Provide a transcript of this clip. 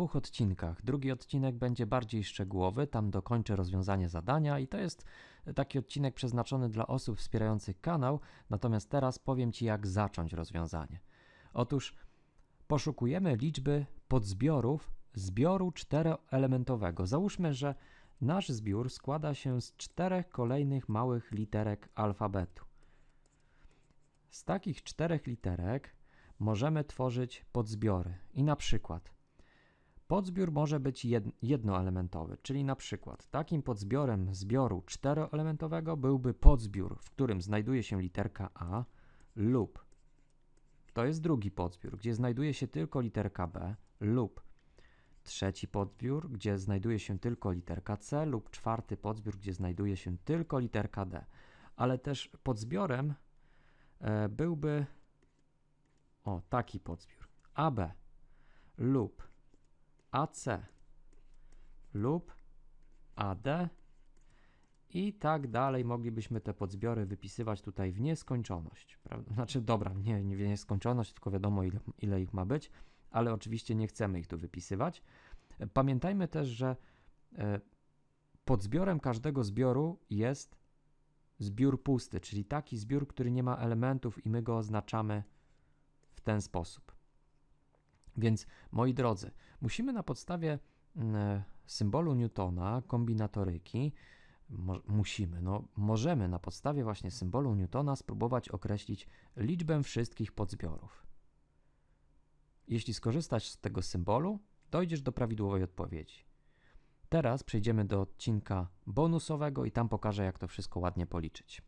dwóch odcinkach. Drugi odcinek będzie bardziej szczegółowy, tam dokończę rozwiązanie zadania i to jest taki odcinek przeznaczony dla osób wspierających kanał, natomiast teraz powiem Ci, jak zacząć rozwiązanie. Otóż poszukujemy liczby podzbiorów zbioru czteroelementowego. Załóżmy, że nasz zbiór składa się z czterech kolejnych małych literek alfabetu. Z takich czterech literek możemy tworzyć podzbiory. I na przykład podzbiór może być jed- jednoelementowy, czyli na przykład takim podzbiorem zbioru czteroelementowego byłby podzbiór, w którym znajduje się literka A lub to jest drugi podzbiór, gdzie znajduje się tylko literka B lub trzeci podbiór, gdzie znajduje się tylko literka C lub czwarty podzbiór, gdzie znajduje się tylko literka D. Ale też podzbiorem e, byłby o taki podzbiór AB lub AC lub AD i tak dalej moglibyśmy te podzbiory wypisywać tutaj w nieskończoność. Prawda? Znaczy, dobra, nie, nie w nieskończoność, tylko wiadomo ile, ile ich ma być, ale oczywiście nie chcemy ich tu wypisywać. Pamiętajmy też, że e, podzbiorem każdego zbioru jest zbiór pusty, czyli taki zbiór, który nie ma elementów i my go oznaczamy w ten sposób. Więc moi drodzy, musimy na podstawie mm, symbolu Newtona, kombinatoryki, mo- musimy, no możemy na podstawie właśnie symbolu Newtona spróbować określić liczbę wszystkich podzbiorów. Jeśli skorzystasz z tego symbolu, dojdziesz do prawidłowej odpowiedzi. Teraz przejdziemy do odcinka bonusowego i tam pokażę, jak to wszystko ładnie policzyć.